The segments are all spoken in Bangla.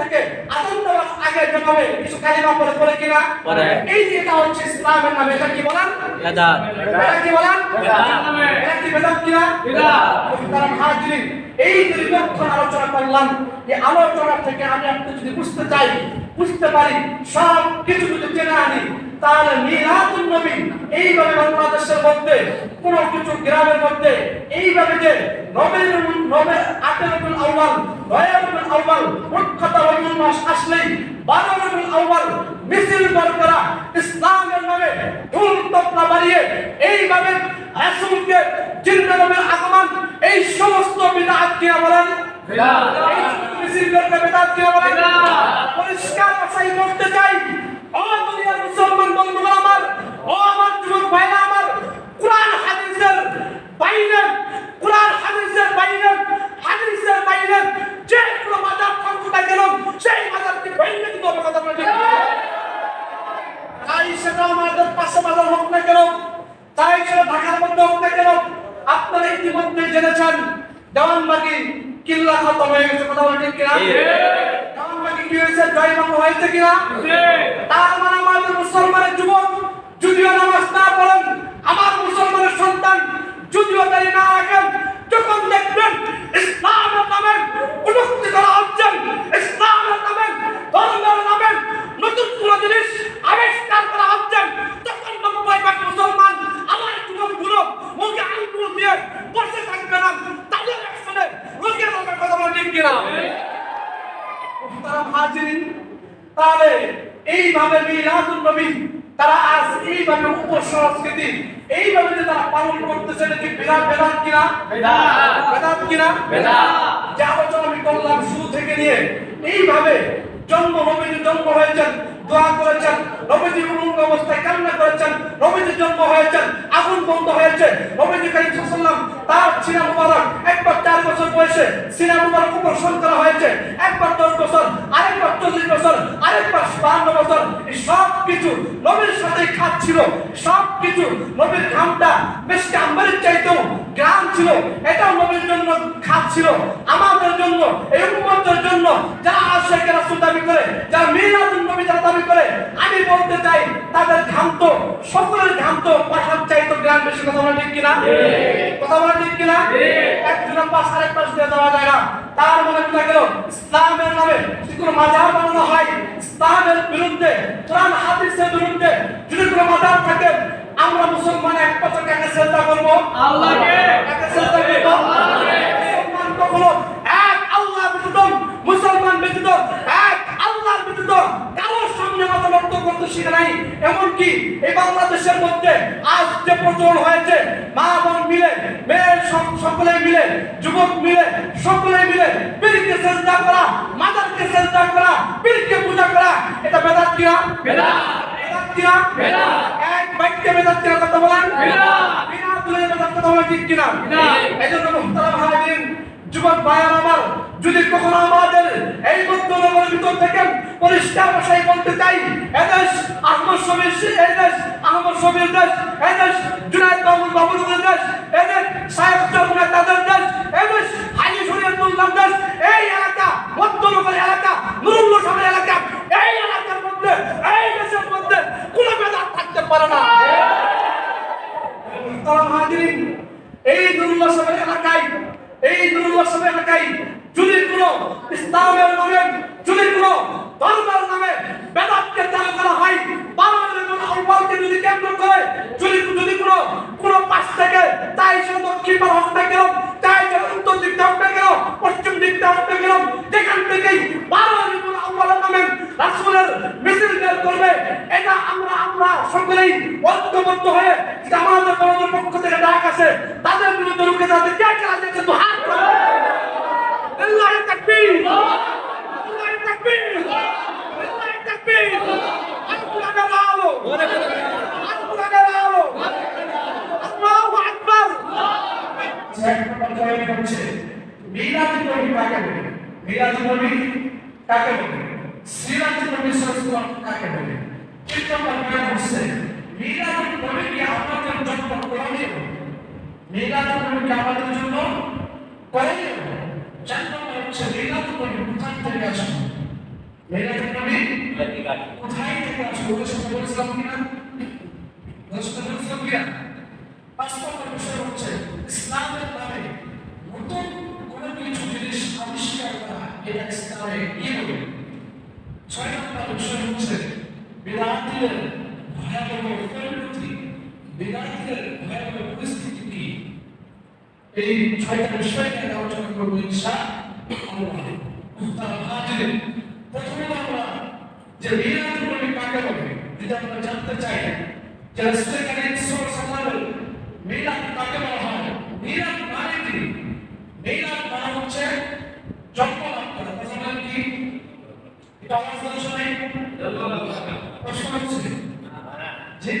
থেকে। আজান দেওয়ার আগে যেভাবে কিছু কালিমা পড়ে পড়ে কিনা? এই যে এটা হচ্ছে ইসলামের নামে এটা কি বলেন বেদাত। এটা কি বলেন এটা কি বেদাত কিনা? বেদাত। হাজিরিন এই দীর্ঘক্ষণ আলোচনা করলাম। এই আলোচনা থেকে আমি আপনি যদি বুঝতে চাই বুঝতে পারি সব কিছু যদি জেনে আনি তাহলে মিলাদুন নবী এইভাবে বাংলাদেশের মধ্যে কোন কিছু গ্রামের মধ্যে এইভাবে যে নবের আটেরুল আউয়াল নয়ারুল আউয়াল মুখ্যতা রবিউল মাস আসলেই আউয়াল মিছিল বার করা ইসলামের নামে ঢোল তবলা বাড়িয়ে এইভাবে রাসূলকে জিন্দা নবের আগমন এই সমস্ত বিদআত কি বলেন মিছিল করতে কি বলেন পরিষ্কার চাই ও দুনিয়ার মুসলমান বন্ধুরা আমার ও আমার যুবক ভাইরা আমার কোরআন হাদিসের বাইরে কোরআন হাদিসের বাইরে হাদিসের বাইরে যে কোনো মাজার ঠাকুরটা গেল সেই মাজারকে ভেঙে দিতে হবে কথা বলে ঠিক না? তাই সেটা আমাদের পাশে বাজার হোক না কেন তাই সেটা ঢাকার মধ্যে হোক না কেন আপনারা ইতিমধ্যে জেনেছেন দেওয়ানবাগি কিল্লা খতম হয়ে গেছে কথা বলে ঠিক কিনা? দেওয়ানবাগি কি হয়েছে জয় বাংলা হয়েছে কিনা? তার মানে আমাদের মুসলমানের যুবক যদিও নামাজ না পড়েন আমার মুসলমানের সন্তান যদিও তাই না রাখেন যখন দেখবেন ইসলামের নামে উন্নতি করা হচ্ছে ইসলামের নামে ধর্মের নামে নতুন কোন জিনিস আবিষ্কার করা হচ্ছে তখন নব্বই ভাগ মুসলমান আমার যুবকগুলো মুখে আঙ্গুল দিয়ে বসে থাকবে না তাদের একসাথে রোগের রোগের কথা বলে ঠিক কিনা মুহতারাম হাজিরিন তাহলে এইভাবে মিলাদুন নবী তারা আজ এইভাবে উপসংস্কৃতি এইভাবে যে তারা পালন করতেছে এটা কি বেদাত বেদাত কিনা বেদাত কিনা? যে আলোচনা আমি করলাম শুরু থেকে নিয়ে। এইভাবে জন্ম নবীজি জন্ম হয়েছেন দোয়া করেছেন নবীজি উলঙ্গ অবস্থায় কান্না করেছেন নবীজি জন্ম হয়েছেন আগুন বন্ধ হয়েছে নবীজি কারীম সাল্লাল্লাহু তার সিনা মুবারক একবার চার বছর বয়সে সিনা মুবারক উপর্ষণ করা হয়েছে একবার দশ বছর আরেকবার চল্লিশ বছর আরেকবার বান্ন বছর এই সব কিছু নবীর সাথে খাচ্ছিল সব কিছু নবীর ঘামটা বেশ আম্বারের গ্রাম ছিল এটাও নবীর জন্য খাচ্ছিল আমাদের জন্য এই উম্মতের জন্য যারা আশেখ রাসূল দাবি করে যারা মিলাদুন নবী যারা দাবি করে আমি বলতে চাই তাদের ঘাম সকলের ঘাম তো পাশার চাইতো গ্রাম বেশি কথা বলা ঠিক কিনা? কথা বলা ঠিক কিনা? একজনের পাশ আরেক পাশ দিয়ে দেওয়া যায় না। তার মানে বোঝা গেল ইসলামের নামে যদি কোনো মাজার বানানো হয় ইসলামের বিরুদ্ধে কোরআন হাদিসের বিরুদ্ধে যদি কোনো মাজার থাকে আমরা মুসলমান এক বছর কাকে শ্রদ্ধা করব? আল্লাহকে। কাকে শ্রদ্ধা করব? মুসলমান কখনো এক আল্লাহ ব্যতীত মুসলমান ব্যতীত এক আল্লাহর ব্যতীত কারোর সামনে মাথা নত করতে শিখে নাই। এমনকি এই বাংলাদেশের মধ্যে আজ যে প্রচলন হয়েছে মা বোন মিলে মেয়ের সকলে মিলে যুবক মিলে সকলে মিলে পীরকে চেষ্টা করা মাদারকে চেষ্টা করা পীরকে পূজা করা এটা বেদাত কিনা? বেদাত। কিনা? এক বাক্যে বেদাত কিনা কথা বলেন বিনা তুলে বেদাত কথা বলা ঠিক কিনা? এই জন্য মুহতারাম হাজিরিন যুবক ভাইয়ার আমার যদি কখনো আমাদের এই মধ্যনগরের ভিতর থেকে পরিষ্কার ভাষায় বলতে চাই এদেশ আহমদ শবীর এই দেশ আহমদ শবীর দেশ এই দেশ জুনায়দ বাবুল বাবুলের দেশ এই দেশ সাহেব চরমুনা তাদের দেশ এই এই এলাকা, মধ্যে কোনো বেদাত থাকতে পারে না। এই দুরুল্লাহ সাহেবের এলাকায়, এই দুরুল্লাহ সাহেবের এলাকায় যদি কোনো ইসলামের নামে, যদি কোনো ধর্মের নামে বেদাতকে চালু করা হয় বাংলাদেশের কোনো আহ্বানকে যদি কেন্দ্র করে যদি যদি কোনো কোনো পাশ থেকে তাই সে দক্ষিণ বা হোক না কেন তাই সে উত্তর দিকটা হোক না কেন পশ্চিম দিকটা হোক না কেন যেখান থেকেই বাংলাদেশের কোনো আহ্বানের নামে রাসূলের মিছিল করবে, এটা আমরা আমরা সকলেই ঐক্যবদ্ধ হয়ে আমাদের বড়দের পক্ষ থেকে ডাক আছে তাদের বিরুদ্ধে রুখে দাঁড়াতে কে কে আছে কিন্তু হাত। আল্লাহু তাকবীর আল্লাহু তাকবীর আল্লাহু তাকবীর আল্লাহু আলো আল্লাহু আলো আল্লাহু আকবার মিলাদুন নবী কাকে বলে? মিলাদুন নবী কাকে বলে? নবী সাল্লাল্লাহু কাকে বলে তিন নম্বর পয়েন্ট হচ্ছে নবী কি আমাদের জন্য করণীয় নবী। কি আমাদের জন্য করণীয় চার নম্বর হচ্ছে মিলাদুন নবী কোথায় থেকে আসে মেয়েরাজের নবী কোথায় থেকে আসলো? ওদের সাথে বলেছিলাম কিনা? ওদের সাথে বলেছিলাম কিনা? পাঁচ নম্বর বিষয় হচ্ছে ইসলামের নামে নতুন কোনো কিছু জিনিস আবিষ্কার করা এটা ইসলামে কি বলে? ছয় নম্বর বিষয় হচ্ছে বিরাটিদের ভয়াবহ পরিণতি বিরাটিদের ভয়াবহ পরিস্থিতি কি এই ছয়টা বিষয় নিয়ে আলোচনা করব হাজির প্রথমে আমরা যে মিলাদ নবী কাকে বলে যদি জানতে চাই যে আলাইহি মিলাদ কাকে বলা হয় মিলাদ মানে কি মিলাদ মানে হচ্ছে জন্ম লাভ করা কথা বলেন কি এটা আওয়াজ দিয়ে শোনাই প্রশ্ন হচ্ছে জি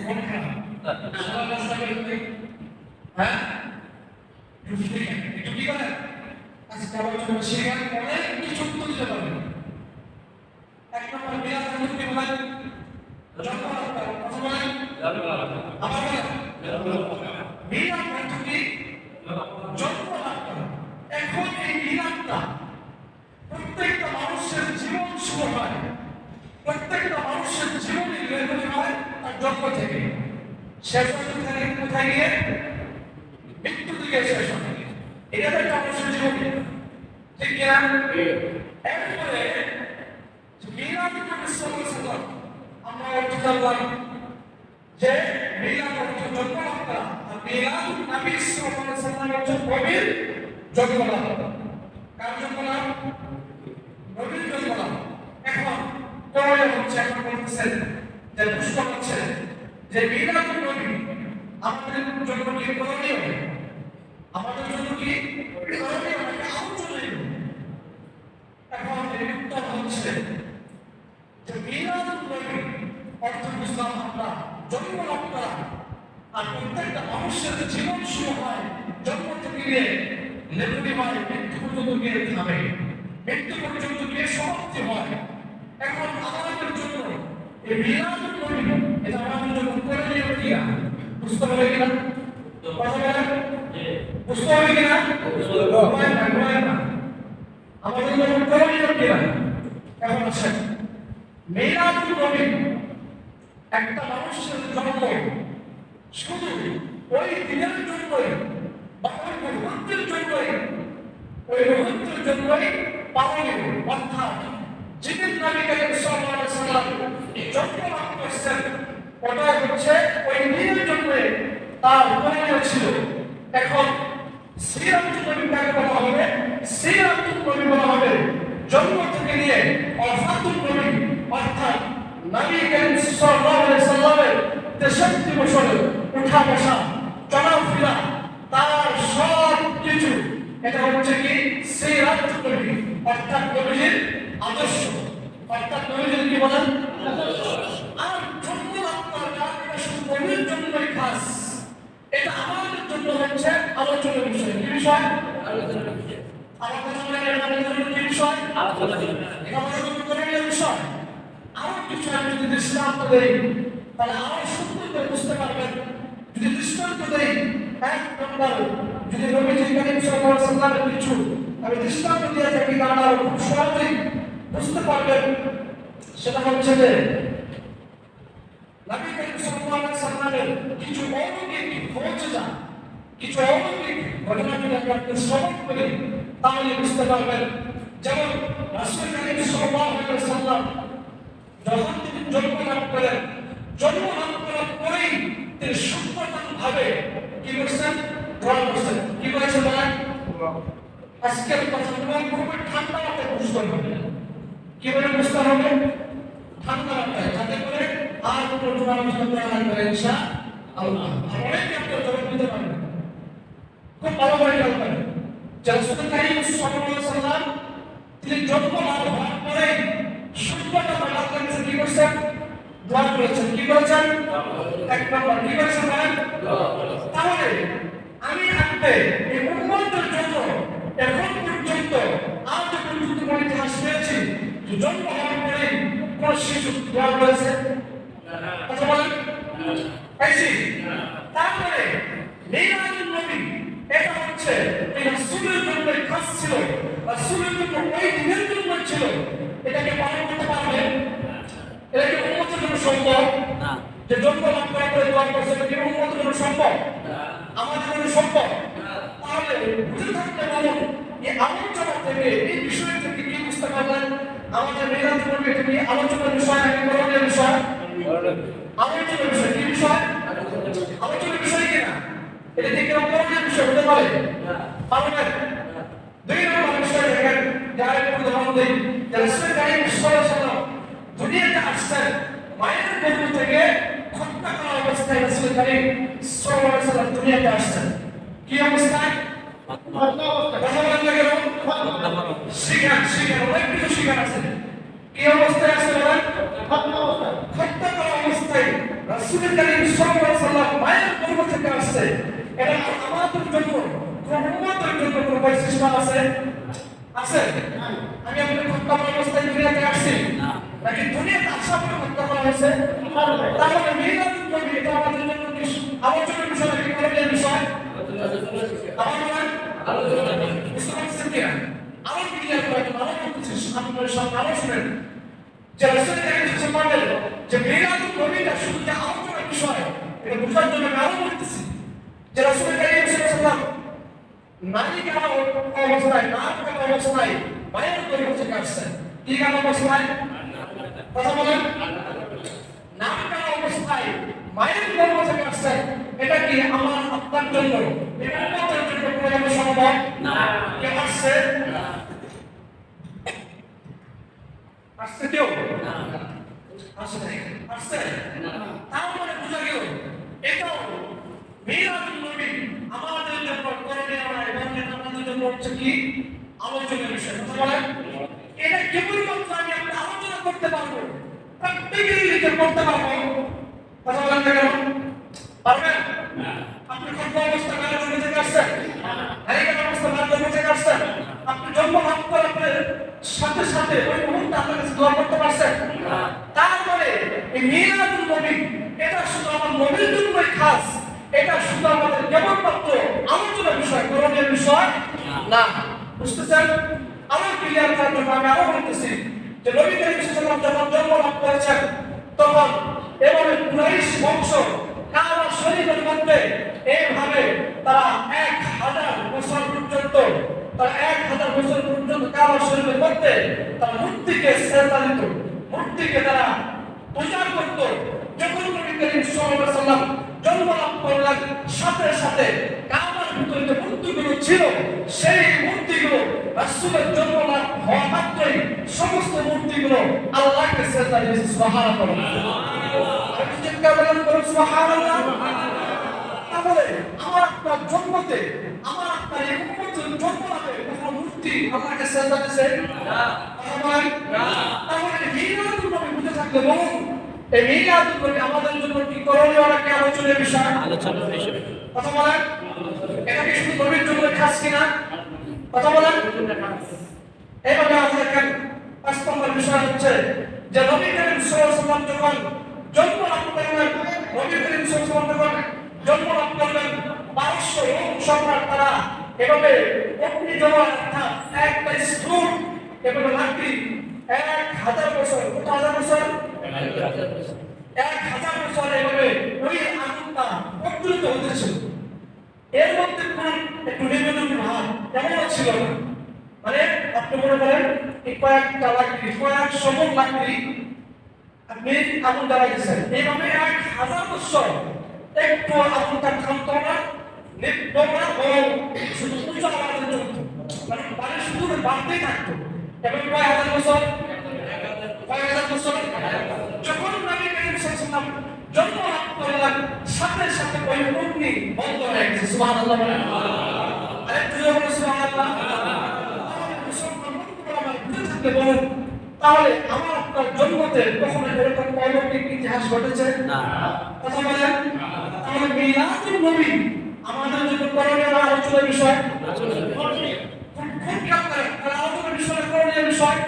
মন খারাপ সবাই রাস্তা বের হ্যাঁ একটু কি করেন আজকে আলোচনা শেখার পরে কিছু উত্তর দিতে পারবেন এক নম্বর বিরাট উত্তর কি বলেন জন্ম কথা বলেন আবার বলেন বিরাট উত্তর কি জন্ম লাভ করা এখন এই বিরাটটা প্রত্যেকটা মানুষের জীবন শুরু হয় প্রত্যেকটা মানুষের জীবনই লেখনি হয় তার জন্ম থেকে শেষ হয় কোথায় কোথায় গিয়ে মৃত্যু দিকে শেষ হয় এটা তো একটা মানুষের জীবন ঠিক কিনা? এরপরে মিলাদ নবী সাল্লাল্লাহু আমরা অর্থ জানলাম যে মিলাদ অর্থ জন্ম লাভ আর মিলাদ নবী সাল্লাল্লাহু আলাইহি হচ্ছে কবির জন্ম লাভ কার জন্ম লাভ নবীর এখন কোরআনে হচ্ছে এখন বলতেছেন যে প্রশ্ন হচ্ছে যে মিলাদ নবী আমাদের জন্য কি করণীয় আমাদের জন্য কি? এখন এর উত্তর হচ্ছে যে মিলাদ নবী অর্থ বুঝলাম আমরা জন্ম লাভ আর প্রত্যেকটা মানুষের জীবন শুরু হয় জন্ম থেকে গিয়ে লেখনি হয় মৃত্যু এখন আমাদের জন্য এই মিলাদ নবী এটা আমাদের জন্য করণীয় কিনা বুঝতে হবে কিনা? কথা বলেন। বুঝতে হবে কিনা আমাদের জন্য করণীয় কিনা এখন আসেন। মিলাদ নবী একটা মানুষের জন্ম শুধু ওই দিনের জন্যই বা ওই মুহূর্তের জন্যই, ওই মুহূর্তের জন্যই পালনীয় অর্থাৎ যেদিন নবী করিম সাল্লাল্লাহু আলাইহি সাল্লাম জন্ম লাভ করেছেন ওটা হচ্ছে ওই দিনের জন্য তার করণীয় ছিল। এখন সিরাতুল নবী কাকে বলা হবে সিরাতুল নবী বলা হবে জন্ম থেকে নিয়ে অফাতুল নবী অর্থাৎ নবী করিম সাল্লাল্লাহু আলাইহি সাল্লামের তেষট্টি বছরের উঠা বসা চলাফেরা তার সব কিছু। এটা হচ্ছে কি? সিরাত নবী অর্থাৎ নবীর আদর্শ। অর্থাৎ নবীর কি বলেন? আর জন্ম নবীর জন্যই খাস। এটা আমাদের জন্য হচ্ছে আলোচনার বিষয়। কি বিষয়? যদি দৃষ্টান্ত দেই এক নম্বর, যদি নবীজি করিম সাল্লাল্লাহু আলাইহি সাল্লামের কিছু আমি দৃষ্টান্ত দিয়ে থাকি, তাহলে খুব সহজেই বুঝতে পারবেন। সেটা হচ্ছে যে সাল্লামের কিছু অলৌকিক মুজিজা কিছু অলৌকিক ঘটনা যদি আপনাদের শ্রবণ করি তাহলে বুঝতে পারবেন যেমন রাসূল করিম সাল্লাল্লাহু সাল্লাম যখন তিনি জন্ম লাভ করেন জন্ম লাভ করার পরেই তিনি সুপ্রধান ভাবে কি করছেন দোয়া করছেন কি করেছেন বলেন আজকের কথা তোমার খুবই ঠান্ডা মাথায় বুঝতে হবে কি বলে বুঝতে হবে? ঠান্ডা মাথায়, যাতে করে আর কোনো জোড়া বুঝতে করা লাগবে ইনশা আল্লাহ জবাব খুব ভালো করে করেন যে রাসূল কারীম সাল্লাল্লাহু সাল্লাম তিনি পরে সুপ্রধান আল্লাহ কাছে কি করছেন দোয়া করেছেন কি করেছেন এক নম্বর কি তাহলে আমি আপনি এই উন্নতের জন্য এখন পর্যন্ত আজ পর্যন্ত কোন ইতিহাস পেয়েছি জন্ম হওয়ার পরে কোন শিশু দোয়া করেছে কথা বলেন পাইছি তারপরে এই রাসূলের জন্য ওই দিনের জন্য ছিল এটাকে পালন করতে পারবে? এটা উন্মতের জন্য সম্ভব? না। যে জন্ম লাভ দোয়া করছে এটা কি উন্মতের জন্য সম্ভব? আমাদের জন্য সম্ভব? তাহলে বুঝে থাকতে বলুন এই আলোচনা থেকে এই বিষয় থেকে কি বুঝতে পারলেন? আমাদের মেয়েরাজ করবে এটা কি আলোচনার বিষয় নাকি বিষয়? আলোচনার বিষয় কি বিষয়? আলোচনার বিষয় কিনা এটা কি কেউ করণীয় বিষয় হতে পারে? পারবেন? কারীম সাল্লাল্লাহু আলাইহি ওয়াসাল্লাম দুনিয়াতে আসছেন। মায়ের গর্ভ থেকে হত্যা করা অবস্থায় রাসূল কারীম সাল্লাল্লাহু আলাইহি ওয়াসাল্লাম দুনিয়াতে আসছেন। কি অবস্থায়? কথা বলেন না কেন? শিকার শিকার অনেক কিছু শিকার আছে। কি অবস্থায় আছে বলেন? হত্যা করা অবস্থায়। রাসূল কারীম সাল্লাল্লাহু আলাইহি ওয়াসাল্লাম মায়ের গর্ভ থেকে আসছে। এটা আমাদের জন্য কোন উম্মতের জন্য কোন বৈশিষ্ট্য আছে? আছে? আমি আপনাকে হত্যা করা অবস্থায় দুনিয়াতে আসছি। নাকি দুনিয়াতে আসা পরে হত্যা করা হয়েছে? তাহলে মিলাদুন নবী এটা আমাদের জন্য কি আলোচনার বিষয় নাকি করণীয় বিষয়? যে রাসূল কারীম সাল্লাল্লাহু আলাইহি ওয়াসাল্লাম যে মিলাদুন নবীটা শুধু যে আলোচনার বিষয় এটা বোঝার জন্য আমি আরও বলতেছি যে রাসূল কারীম সাল্লাল্লাহু আলাইহি ওয়াসাল্লাম নারী কেন অবস্থায়? না কেন অবস্থায়? মায়ের গর্ভ থেকে আসছেন কি কেন অবস্থায়? কথা বলেন। না কেন অবস্থায়? মায়ের গর্ভ থেকে আসছেন এটা কি আমার আপনার জন্য? এটা আমাদের জন্য কোনো সম্ভব? না। কে আসছে আসছে কেউ? আসছে আসছে তার মানে বোঝা গেল এটাও মিলাদুন নবী আমাদের জন্য করণীয় নয় বরং আমাদের জন্য হচ্ছে কি? আলোচনার বিষয়। কথা বলেন। এটা কেবলমাত্র আমি আপনি আলোচনা করতে পারব। লিখে করতে পারব। কথা বলেন না কেন? পারবেন? আপনি অবস্থা আসছেন অবস্থা আসছেন আপনি জন্ম লাভ করার সাথে সাথে ওই মুহূর্তে আপনার কাছে দোয়া করতে পারছেন? তারপরে এই মিলাদুল নবী এটা শুধু আমার নবীর জন্যই খাস। এটা শুধু আমাদের কেবলমাত্র আলোচনার বিষয় করণীয় বিষয়? না। বুঝতেছেন? আমার ক্লিয়ার করার জন্য আমি আরও বলতেছি। যে নবী করিম সাল্লাল্লাহু যখন জন্ম লাভ করেছেন, তখন এভাবে কুরাইশ বংশ কাবা শরীফের মধ্যে এইভাবে তারা এক হাজার বছর পর্যন্ত, তারা এক হাজার বছর পর্যন্ত কাবা শরীফের মধ্যে তারা মূর্তিকে শ্রদ্ধা দিত। মূর্তিকে তারা পূজা করত। যখন নবী করিম সাল্লাম সাথে সাথে কাবার ভিতরে যে মূর্তিগুলো ছিল সেই মূর্তিগুলো রাসূলের জন্ম লাভ হওয়া মাত্রই সমস্ত মূর্তিগুলো আল্লাহকে শ্রদ্ধা দিয়েছে সুবহানাল্লাহ। চিৎকার বলেন সুবহানাল্লাহ। তাহলে আমার আপনার জন্মতে আমার আপনার এই উম্মতের জন্ম লাভে কোনো মূর্তি আপনাকে শ্রদ্ধা দিয়েছে? বলেন? তাহলে মিলাদুন নবী বুঝে থাকলে বলুন এই মিলাদুন নবী আমাদের জন্য কি করণীয় নাকি আলোচনার বিষয়? আলোচনার বিষয়। কথা বলেন। এটা কি শুধু নবীর জন্য খাস কিনা কথা বলেন। এইভাবে আমরা দেখেন পাঁচ নম্বর বিষয় হচ্ছে যে নবী করিম সাল্লাল্লাহু যখন জন্ম লাভ করলেন নবী করিম সাল্লাল্লাহু যখন জন্ম লাভ করলেন বারোশো রোম সম্রাট তারা এভাবে অগ্নি জমা অর্থাৎ একটা স্তূপ এভাবে লাকড়ি এক হাজার বছর কত হাজার বছর? এক হাজার বছর এভাবে ওই আগুনটা প্রজ্বলিত হতেছিল এর মধ্যে কোন একটু নিবেদন ভাব? এমনও ছিল? না মানে আপনি মনে করেন কয়েকটা লাকড়ি, কয়েক সমন লাকড়ি আপনি আগুন জ্বালাইতেছেন এইভাবে এক হাজার বছর একটু আগুনটা থামতো না নিত্য না, বরং শুধু উঁচু আওয়াজে চলতো মানে মানে শুধু বাড়তেই থাকতো। এবং কয়েক হাজার বছর? কয়েক হাজার যখন নবী করিম করলেন সাথে সাথে ওই অগ্নি বন্ধ হয়ে গেছে সুবহানাল্লাহ বলেন আরেকটু জোরে বলুন সুবহানাল্লাহ বলুন তাহলে আমার আপনার জন্মতে কখনো এরকম অলৌকিক ইতিহাস ঘটেছে না কথা বলেন তাহলে মিলাদুল নবী আমাদের জন্য করণীয় আলোচনার বিষয় কোন কোন বিষয় করণীয় বিষয়।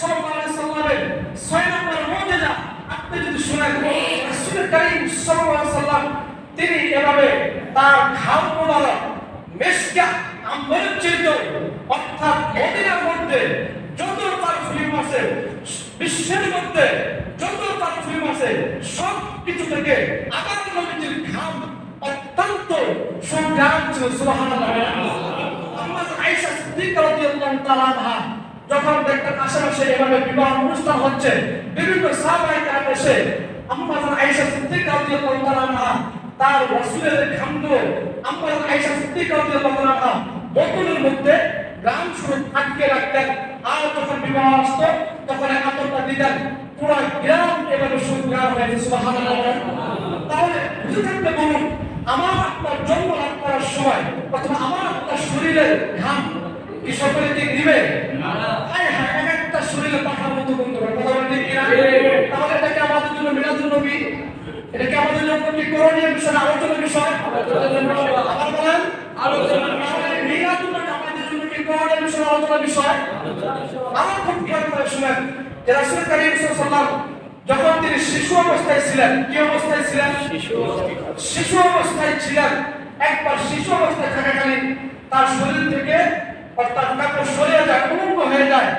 সাল্লামের ছয় নম্বর মুজিজা আপনি যদি শুনেন রাসূল কারীম সাল্লাম, তিনি এভাবে তার ঘাম মোবারক মেশকা, আম্বরের চেয়েও অর্থাৎ মদিনার মধ্যে যত তার ফিল্ম আছে, বিশ্বের মধ্যে যত তার ফিল্ম আছে সব কিছু থেকে আবার নবীজির ঘাম অত্যন্ত সংগ্রাম ছিল যখন দেখতেন আশেপাশে এভাবে বিবাহ অনুষ্ঠান হচ্ছে, বিভিন্ন সাহাবাই কারাম এসে আম্মা আয়েশা সিদ্দিকা রাদিয়াল্লাহু তাআলা তার রাসূলের ঘামগুলো আম্মা আয়েশা সিদ্দিকা রাদিয়াল্লাহু তাআলা মধ্যে গ্রাম স্বরূপ আটকে রাখতেন। আর যখন বিবাহ আসতো, তখন এই আতরটা দিতেন। পুরো গ্রাম এভাবে সুগ্রাম হয়েছে, সুবহানাল্লাহ। তাহলে বুঝে থাকতে বলুন আমার আপনার জন্ম লাভ করার সময় অথবা আমার আপনার শরীরের ঘাম কি সকলে দিক দিবে একটা শরীরে পাখার মতো বন্ধু কথা বলেন ঠিক কিনা? তাহলে এটা কি আমাদের জন্য মিলাদুল নবী? এটা কি আমাদের জন্য কি করণীয় বিষয় না আলোচনার বিষয়? আবার বলেন তাহলে মিলাদুল নবী আমাদের জন্য কি করণীয় বিষয় না আলোচনার বিষয়? আমার খুব খেয়াল করে শুনেন যে রাসূল করিম সাল্লাল্লাহু যখন তিনি শিশু অবস্থায় ছিলেন কি অবস্থায় ছিলেন? শিশু অবস্থায়। ছিলেন। একবার শিশু অবস্থায় থাকাকালীন তার শরীর থেকে অর্থাৎ কাপড় সরিয়ে যায় উলঙ্গ হয়ে যায়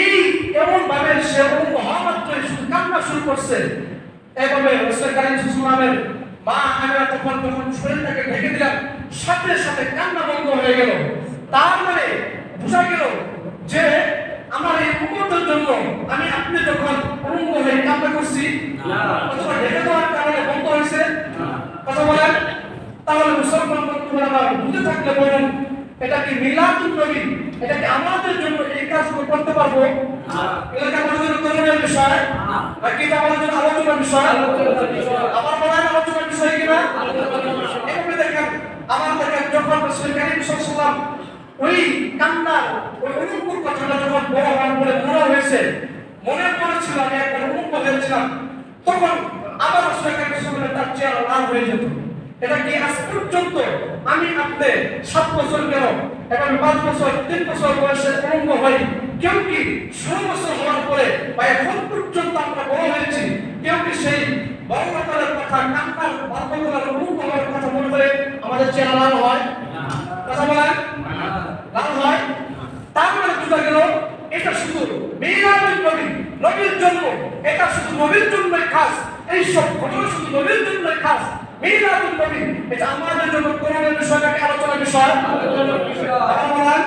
এই এমন ভাবে সে উলঙ্গ হওয়া মাত্রই শুধু কান্না শুরু করছে। এভাবে রসুল কারিম সুসলামের মা আমিরা তখন যখন শরীরটাকে ঢেকে দিলাম সাথে সাথে কান্না বন্ধ হয়ে গেল। তার মানে বোঝা গেল যে আমার এই উন্নতের জন্য আমি আপনি যখন উলঙ্গ হয়ে কান্না করছি অথবা ঢেকে দেওয়ার কারণে বন্ধ হয়েছে কথা বলেন তাহলে মুসলমান বন্ধুরা আমার বুঝে থাকলে বলুন এটা কি মিলাদুল নবী? এটা কি আমাদের জন্য এই কাজগুলো করতে পারব? এটা কি আমাদের জন্য করণীয় বিষয় নাকি এটা আমাদের জন্য আলোচনার বিষয়। আমার মনে হয় আলোচনার বিষয় কিনা এভাবে দেখেন আমার দেখেন যখন রসুল কারিম সাল্লাল্লাহু ওই কান্নার, ওই অনুকূল কথাটা যখন বড় হওয়ার পরে বড় হয়েছে, মনে পড়েছিল আমি একবার অনুকূল হয়েছিলাম তখন আবার কারিম সাল্লাল্লাহু তার চেহারা লাল হয়ে যেত। এটা কি আজ পর্যন্ত আমি আপনি সাত বছর কেন এবং পাঁচ বছর, তিন বছর বয়সে অঙ্গ হই, কেউ কি ষোলো বছর হওয়ার পরে বা এখন পর্যন্ত আমরা বড় হয়েছি, কেউ কি সেই বর্ণকালের কথা, কান্নার বাধ্যকালের অঙ্গ হওয়ার কথা মনে করে আমাদের চেহারা লাল হয়? কথা বলেন লাল হয় তার মানে বোঝা গেল এটা শুধু মিলাদুল নবী নবীর জন্য এটা শুধু নবীর জন্যই খাস এই সব ঘটনা শুধু নবীর জন্যই খাস মিলাদুল নবী এটা আমাদের জন্য কোরআনের বিষয় নাকি আলোচনার বিষয় কথা বলেন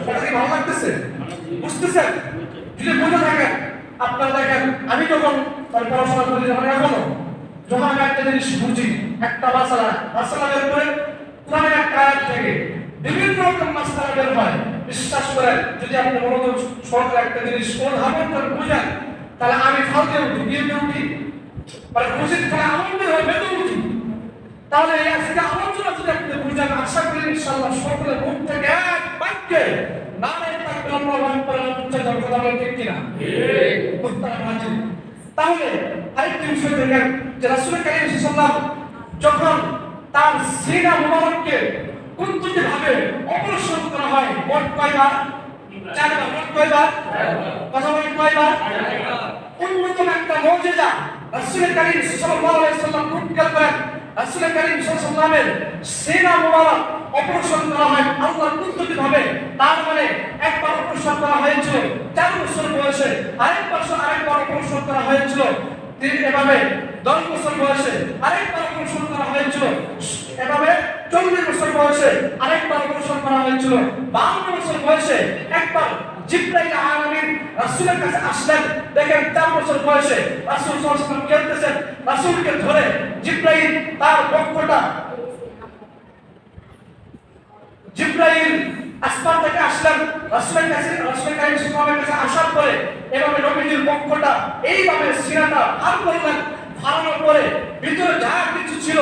এটা কি ভালো লাগতেছে বুঝতেছেন যদি বুঝে থাকেন আপনারা দেখেন আমি যখন পড়াশোনা করি যখন এখনও যখন আমি একটা জিনিস বুঝি একটা মাসালা মাসালা বের করে কোরআনের একটা আয়াত থেকে বিভিন্ন রকম মাসালা বের হয়। বিশ্বাস করেন যদি আপনি মনোযোগ সহকারে একটা জিনিস অনুধাবন করে বুঝেন তাহলে আমি ফালতে উঠি দিয়ে উঠি মানে খুশির খেলা আনন্দ হয়ে বেঁধে উঠি। তাহলে আজকে আলোচনা যদি আপনি বুঝেন আশা করি ইনশাআল্লাহ সকলের মুখ থেকে এক বাক্যে না রে তাকবীর আল্লাহু আকবার উচ্চারণ কথা বলেন ঠিক কিনা? তাহলে আরেকটি বিষয় দেখেন যে রাসূল কারীম সাল্লাল্লাহু যখন তার সিনা মুবারককে কুন্তৃত ভাবে অপারেশন করা হয়। মোট কয়বার? চারবার। মোট কয়বার? কথা বলেন কয়বার? অন্যতম একটা মৌজেজা রাসূল কারীম সাল্লাল্লাহু আলাইহি সাল্লাম প্রতিজ্ঞা করেন। রাসূল কারীম সাল্লাল্লাহু আলাইহি সেনা মোবারক অপারেশন করা হয়। আল্লাহর কুদরতি ভাবে তার মানে একবার অপারেশন করা হয়েছিল। চার বছর বয়সে আরেক বছর আরেকবার অপারেশন করা হয়েছিল। তিনি এভাবে দশ বছর বয়সে আরেকবার অপারেশন করা হয়েছিল। এভাবে চল্লিশ বছর বয়সে আরেকবার অপারেশন করা হয়েছিল। বাউন্ন বছর বয়সে একবার জিব্রাইল আলামিন রাসূলের কাছে আসলেন। দেখেন, চার বছর বয়সে রাসূল সাল্লাল্লাহু খেলতেছেন। রাসূলকে ধরে জিব্রাইল তার বক্ষটা জিব্রাইল আসমান থেকে আসলেন রাসূলের কাছে রাসূল কারীম সাল্লাল্লাহু আলাইহি কাছে আসার পরে এভাবে নবীজির বক্ষটা এইভাবে সিনাটা ভার করলেন ফাড়ানোর পরে ভিতরে যা কিছু ছিল,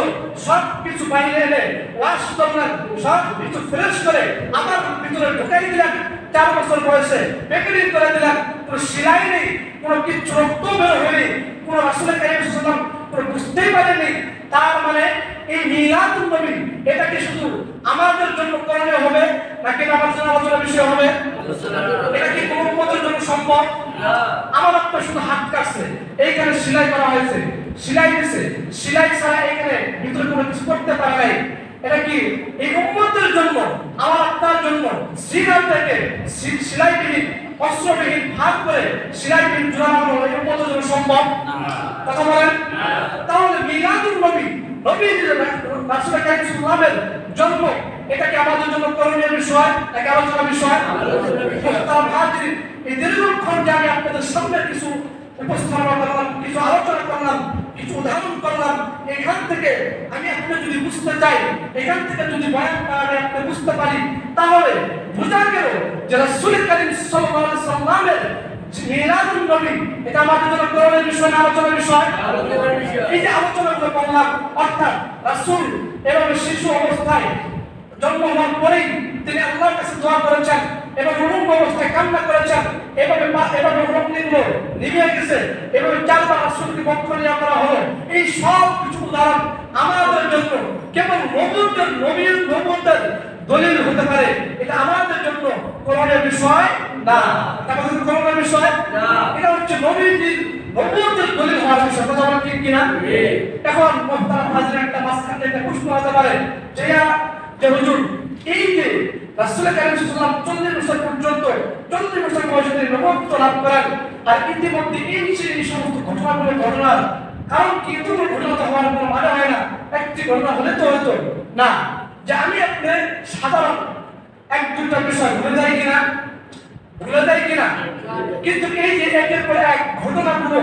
সব কিছু বাইরে এনে ওয়াশ করলেন সব কিছু ফ্রেশ করে আবার ভিতরে ঢুকাই দিলেন চার বছর বয়সে পেকেটিং করে দিলেন কোনো সিলাই নেই, কোনো কিচ্ছু রক্ত বের হয়নি, কোনো রাসূলের সাল্লাল্লাহু কোনো বুঝতেই পারেনি। তার মানে এই মিলাদুন নবী এটা কি শুধু আমাদের জন্য করণীয় হবে নাকি আমার জন্য আলোচনার বিষয় হবে? এটা কি কোনো উম্মতের জন্য সম্ভব? আমার আপনার শুধু হাত কাটছে এইখানে সেলাই করা হয়েছে সেলাই দিছে সেলাই ছাড়া এখানে ভিতরে কোনো কিছু করতে পারে নাই। এটা কি এই উম্মতের জন্য আমার আপনার জন্য সিনার থেকে সিলাইবিহীন অস্ত্রবিহীন ভাগ করে সিলাইবিহীন জোড়া লাগানো এই উম্মতের জন্য সম্ভব কথা বলেন তাহলে মিলাদুল নবী জন্ম। এটা কি আমাদের জন্য করণীয় বিষয় নাকি আলোচনা বিষয়। যে আমি আপনাদের সামনে কিছু উপস্থাপনা করলাম, কিছু আলোচনা করলাম, কিছু উদাহরণ করলাম, এখান থেকে আমি আপনি যদি বুঝতে চাই, এখান থেকে যদি বয়ানটা আমি আপনি বুঝতে পারি, তাহলে বোঝা গেল যে রাসূল কারীম সাল্লাল্লাহু মিলাদুন নবী, এটা আমাদের জন্য করণীয় বিষয় না আলোচনার বিষয়? এই যে আলোচনাগুলো করলাম, অর্থাৎ রাসূল এভাবে শিশু অবস্থায় জন্ম হওয়ার পরেই তিনি আল্লাহর কাছে দোয়া করেছেন এবং উলুঙ্গ অবস্থায় কান্না করেছেন। এভাবে এভাবে অগ্নিগুলো নিভে গেছে, এভাবে চারবার রাসূলকে বক্ষ নেওয়া করা হলো। এই সব কিছু উদাহরণ আমাদের জন্য কেবল নবুদের নবীর নবুদের দলিল হতে পারে। এটা আমাদের জন্য করণীয় বিষয় না। আমাদের করণীয় বিষয় না। এটা হচ্ছে নবীর নবুদের দলিল হওয়ার বিষয়। কথা বলেন ঠিক কিনা? এখন মোহতারাম হাজির একটা মাঝখানে একটা প্রশ্ন হতে পারে। যে যে হুজুর, এই যে রাসূল কারীম সাল্লাল্লাহু আলাইহি বছর পর্যন্ত 40 বছর বয়সে তিনি নবুয়ত লাভ করেন আর ইতিমধ্যে এই যে এই সমস্ত ঘটনাগুলো ঘটনার কারণ কি? এতগুলো ঘটনা হওয়ার কোনো মানে হয় না। একটি ঘটনা হলে তো হতো। না যে আমি আপনি সাধারণ এক দুটা বিষয় ভুলে যাই কিনা? ভুলে যাই কিনা? কিন্তু এই যে একের পর এক ঘটনাগুলো,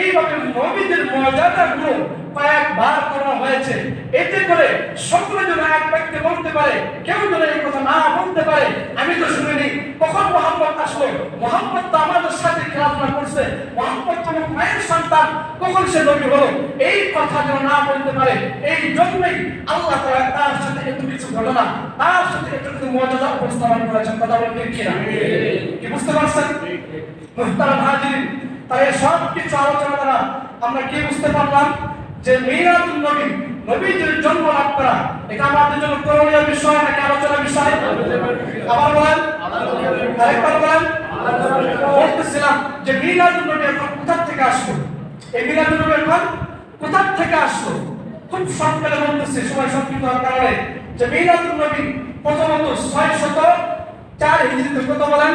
এইভাবে নবীদের মর্যাদাগুলো কয়েকবার করা হয়েছে। এতে করে সকলে যেন এক ব্যক্তি বলতে পারে? কেউ যেন এই কথা না বলতে পারে? আমি তো শুনিনি। কখন মোহাম্মদ আসলো? মোহাম্মদ তো আমাদের সাথে খেলাধুলা করছে। মোহাম্মদ তো মায়ের সন্তান। কখন সে নবী হলো? এই কথা যেন না বলতে পারে, এই জন্যই আল্লাহ তাআলা তার সাথে এত কিছু ঘটনা, তার সাথে এত কিছু মর্যাদা উপস্থাপন করেছেন। কথা বলতে কি কিনা কি বুঝতে পারছেন? মুহতারাম হাজিরিন তাই সব কিছু আলোচনা দ্বারা আমরা কি বুঝতে পারলাম? যে মিলাদুন নবী নবীজির জন্ম লাভ করা এটা আমাদের জন্য করণীয় বিষয়, নাকি আলোচনা বিষয়? আবার বলেন, আরেকবার বলেন, বলতেছিলাম যে মিলাদুন নবী এখন কোথা থেকে আসলো? এই মিলাদুন নবী এখন কোথা থেকে আসলো? খুব সংক্ষেপে বলতেছি, সময় সংক্ষিপ্ত হওয়ার কারণে। যে মিলাদুন নবী প্রথমত ছয় শত চার হিজরিতে কত বলেন?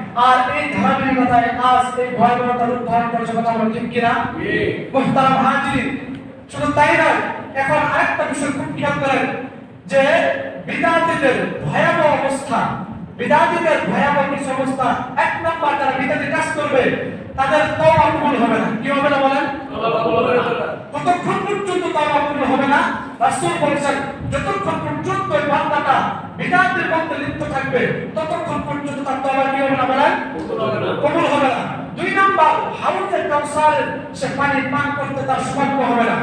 আর এই ধারাবাহিকতায় আজ এই ভয়াবহতার উদ্ধার করেছে কথা বলেন ঠিক কিনা? মোহতারাম হাজিরিন শুধু তাই নয় এখন আরেকটা বিষয় খুব খেয়াল করেন যে বিদাতিদের ভয়াবহ অবস্থা বিদাতিদের ভয়াবহ কিছু অবস্থা এক নম্বর যারা বিদাতি কাজ করবে তাদের তওবা কবুল হবে না। কি হবে না বলেন? রাসূল বলেছেন, যতক্ষণ পর্যন্ত ওই বান্দাটা বিদাতের মধ্যে লিপ্ত থাকবে, ততক্ষণ পর্যন্ত তার তওবা কি হবে না বলেন? কবুল হবে না। দুই নাম্বার হাউজে কাউসারের সে পানি পান করতে তার সৌভাগ্য হবে না।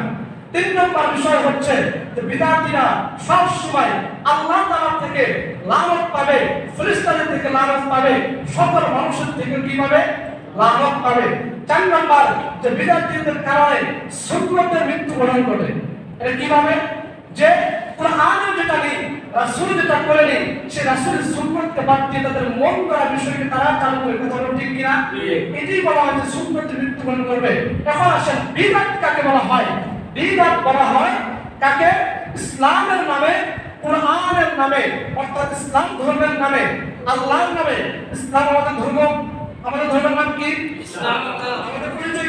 তিন নম্বর বিষয় হচ্ছে যে বিদাতিরা সব সময় আল্লাহ তাআলা থেকে লানত পাবে, ফেরেশতাদের থেকে লানত পাবে, সকল মানুষের থেকে কি পাবে? লানত পাবে। চার নম্বর, যে বিদাতিদের কারণে সুন্নতের মৃত্যুবরণ ঘটে। এটা কীভাবে? যে কোরআনে যেটা নেই রাসূল যেটা করে নেই সে রাসূলের সুন্নতকে বাদ দিয়ে তাদের মন করা বিষয়কে তারা চালু করে কথা ঠিক কিনা? এটাই বলা হয় যে সুন্নতের মৃত্যুবরণ করবে। এখন আসেন বিদাত কাকে বলা হয়? বিদাত বলা হয় কাকে? ইসলামের নামে কোরআনের নামে অর্থাৎ ইসলাম ধর্মের নামে আল্লাহর নামে। ইসলাম আমাদের ধর্ম আমাদের ধর্মের নাম কি? আমাদের পরিচয়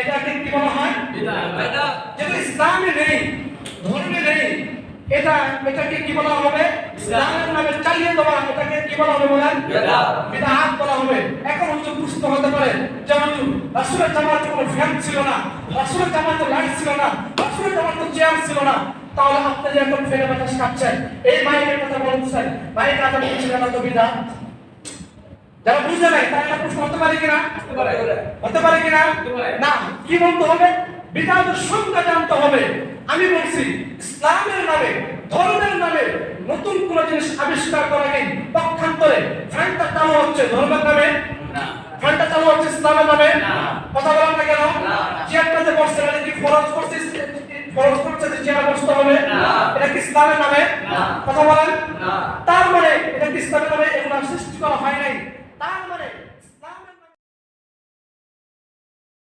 এটাকে কি বলা হয়? যেটা ইসলামে নেই ধর্মে নেই এটা এটাকে কি বলা হবে? ইসলামের নামে চালিয়ে দেওয়া এটাকে কি বলা হবে বলেন। বিদআত বলা হবে। এখন হচ্ছে বুঝতে হতে পারে যেমন রাসূলের জামাতে কোনো ফ্যান ছিল না রাসূলের জামাতে লাইট ছিল না রাসূলের জামাতে চেয়ার ছিল না তাহলে আপনি যে এখন ফেলে বাতাস কাটছেন এই মাইকের কথা বলছেন মাইক কথা বলছেন এটা তো বিদআত যারা বুঝে নাই তারা এটা প্রশ্ন করতে পারে কিনা? হতে পারে কিনা? না কি বলতে হবে? বিদাতের সংজ্ঞা জানতে হবে। আমি বলছি ইসলামের নামে ধর্মের নামে নতুন কোন জিনিস আবিষ্কার করা নেই। পক্ষান্তরে ফ্যানটা চালু হচ্ছে ধর্মের নামে? ফ্যানটা চালু হচ্ছে ইসলামের নামে? কথা বলেন না কেন। চেয়ারটাতে বসছে এটা কি ফরজ করছে? ফরজ করছে যে চেয়ারে বসতে হবে? এটা কি ইসলামের নামে? কথা বলেন। না। তার মানে এটা কি ইসলামের নামে? এগুলো সৃষ্টি করা হয় নাই। তার মানে